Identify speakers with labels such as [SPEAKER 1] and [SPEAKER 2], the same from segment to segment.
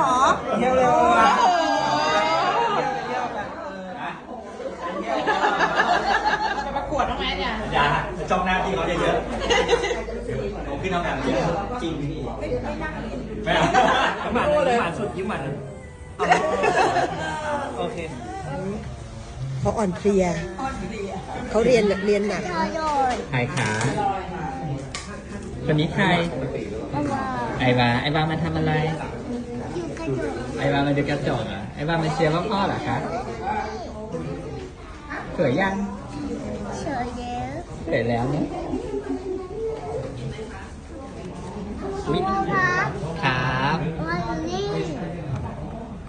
[SPEAKER 1] เหรอ
[SPEAKER 2] เที่ยวเร็ว
[SPEAKER 1] โอ้โห
[SPEAKER 2] จะประกวดบ้างไหมเนี่ย
[SPEAKER 3] อย่าจ้องหน้าพี่เขาเยอะๆผมขึ้นน้ำหนักเยอะจริงพี่ไม่เอา
[SPEAKER 2] ยิ้มหวานยิ้มหวานสุดยิ้มหวานโอเค
[SPEAKER 1] เขาอ่อนเพลียเขาเรียนเรียนหนัก
[SPEAKER 4] ใครขาคนนี้ใครไอวาไอวามาทำอะไร ไอวามาดูกระจกเหรอะไอวามาเชียร์ว่าพ่อเหรอคะสวยยังสวยแล้วเนี่ยอุ๊ยครับ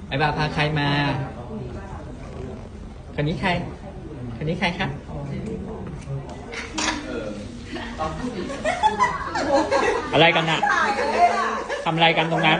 [SPEAKER 4] ไอวาพาใครมา คนนี้ใคร คนนี้ใครคะอะไรกันน่ะทำอะไรกันตรงนั้น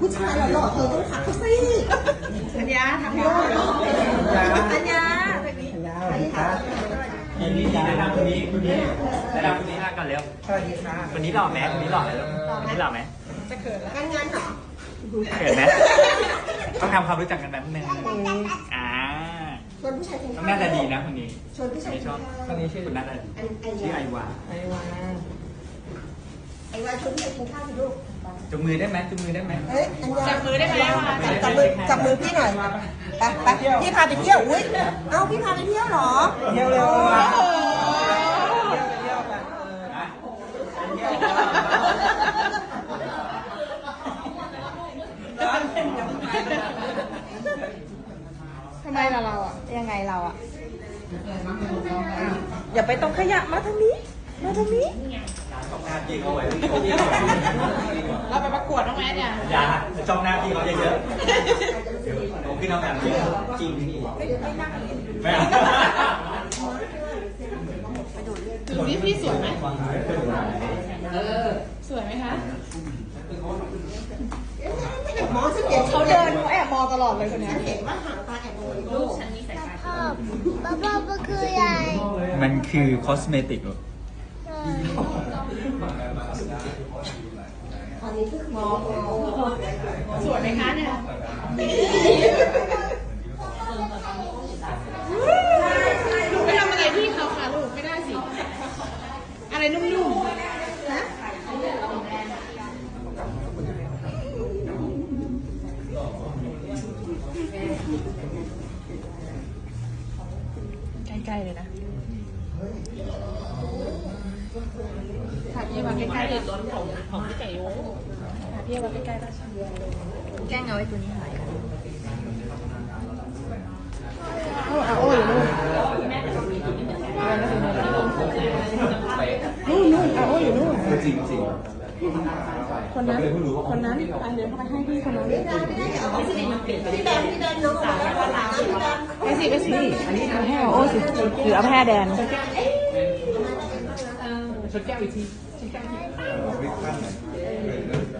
[SPEAKER 1] ผู้ชายหล่อๆเธอต้องทักเขาสิ
[SPEAKER 2] อัญญาทำ
[SPEAKER 1] พี่
[SPEAKER 2] พี่
[SPEAKER 1] โอ
[SPEAKER 2] โอ้
[SPEAKER 1] เหรออัญญา
[SPEAKER 3] อันนี้แนะนำคนนี้คนนี้
[SPEAKER 4] แนะนำคนนี้ห้ากันเร็ว
[SPEAKER 2] สวัสดีค่ะ
[SPEAKER 4] คนนี้หล่อไหมคนนี้หล่อไหมคนนี้หล่อไหม
[SPEAKER 2] จะเขินแล้ว
[SPEAKER 1] การงานเหรอ
[SPEAKER 4] เห็นไหมต้องทำความรู้จักกันแป๊บนึงอ่า
[SPEAKER 1] ชวนผู้ชายกินข้าว
[SPEAKER 4] น่าจะดีนะคนนี้
[SPEAKER 1] ชวนผู้ชาย
[SPEAKER 4] ชอบคนนี้ชื่อคุณหน้าตาดี
[SPEAKER 1] อันอัญ
[SPEAKER 4] ชื่อ
[SPEAKER 1] ญา
[SPEAKER 4] ไอวา
[SPEAKER 2] ไอวา
[SPEAKER 1] ไอวาชวนผู้ชายกินข้าวสิลูก
[SPEAKER 4] จุงมือได้ไหมจุงมือได้ไหม
[SPEAKER 1] เอ้ยอัญญา
[SPEAKER 2] จับมือได้ไหมวะ
[SPEAKER 1] จับมือจับมือพี่หน่อยไปไปพี่พาไปเที่ยวอุ้ยเอ้าพี่พาไปเที่ยวเหรอ
[SPEAKER 2] เที่ยวเร็ว
[SPEAKER 1] โอ้โห
[SPEAKER 2] เที่ยวกันเออ
[SPEAKER 1] ทำไมล่ะเราอะ ยังไงเราอะอย่าไปตรงขยะมาทางนี้ มาทางนี้
[SPEAKER 3] จ้องหน้าพี่เขาไว้
[SPEAKER 2] เราไปประกวดบ้างไหมเนี่ย
[SPEAKER 3] อย่าจ้องหน้าพี่เขาเยอะๆผมขึ้นน้ำหนักเยอะจริงพี่ไม่เอา
[SPEAKER 2] ดูนี่พี่สวยไหมสวยไหมคะ
[SPEAKER 1] หมอสังเกต
[SPEAKER 2] เขาเดินเขาแอบมองตลอดเลยคนเนี้ย
[SPEAKER 1] สังเกตว่าหางตาแอบมองลูก
[SPEAKER 5] พ่อพ่อพ่อพ่อคืออะไร
[SPEAKER 4] มันคือคอสเมติก
[SPEAKER 1] ต
[SPEAKER 2] สวยไหมคะเนี่ยลูกไปทำอะไรพี่เขาค่ะลูกไม่ได้สิ อะไรนุ่มๆนะใกล้ๆเลยนะถ่ายพี่มาใกล้ๆเลยร้อนของของพี่ไก่โอ้ ถ่ายพี่มาใกล้ๆได้ใช่ไหมแกล้งเอาไว้ตัวนี้หายโอ้โอ้อยู่นู่นนู่นนู่นอะโอ้อยู่นู่น
[SPEAKER 3] จริงจริง
[SPEAKER 2] คนนั้นคนนั้นอันเดี๋ยวเขาไปให้พี่คนนั้น
[SPEAKER 1] พี่แบมพี่แบมน้องออกมาแล้วนะพี่แบม
[SPEAKER 2] ไปสิไปสิอันนี้เอาแห้วโอ้สิหรือเอาแพ้แดนชดแก้วอีกทีชดแก้วอีกที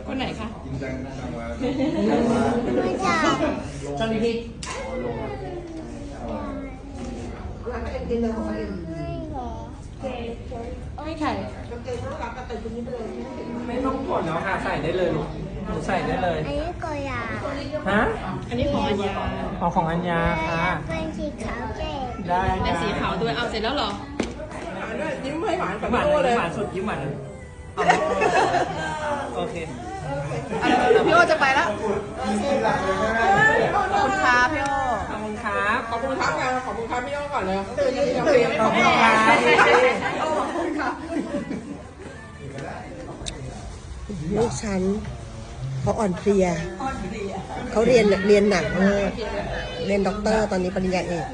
[SPEAKER 2] คนไหนคะ
[SPEAKER 5] ไม่จับ
[SPEAKER 2] จอนพี่
[SPEAKER 1] แล้วก็เอ็นเดินของเอ็น
[SPEAKER 5] ไม่หรอ
[SPEAKER 2] ไม่ไข่
[SPEAKER 1] กางเกงน่ารักแต่ตัวนี้ไปเลย
[SPEAKER 2] ไม่ต้องกดแล้วค่ะใส่ได้เลยลูกหนูใส่ได้เลย
[SPEAKER 5] อันนี้ก็อยาก
[SPEAKER 2] ฮะ อันนี้ของอัญญาของของอัญญาค่ะ
[SPEAKER 5] เป็นสีขาวเด็ก
[SPEAKER 2] ได้
[SPEAKER 6] เป็นสีขาวด้วย เอาเสร็จแล้วเหรอ
[SPEAKER 2] ยิ้มให้หวานกับพี่โอเลย หวานสุดยิ้มหวาน โอเค
[SPEAKER 6] พี่โอจะไปแล้วขอบคุณครับพี่โอ
[SPEAKER 2] ขอบคุณครับ
[SPEAKER 7] ขอบคุณครับงานขอบคุณครับพี่โอ้ก่อนเลย
[SPEAKER 1] ตื่นยัง
[SPEAKER 2] ขอบคุณครับ
[SPEAKER 1] ลูกฉันเขาอ่อนเพลียเขาเรียนเรียนหนักมากเรียนด็อกเตอร์ตอนนี้ปริญญาเอก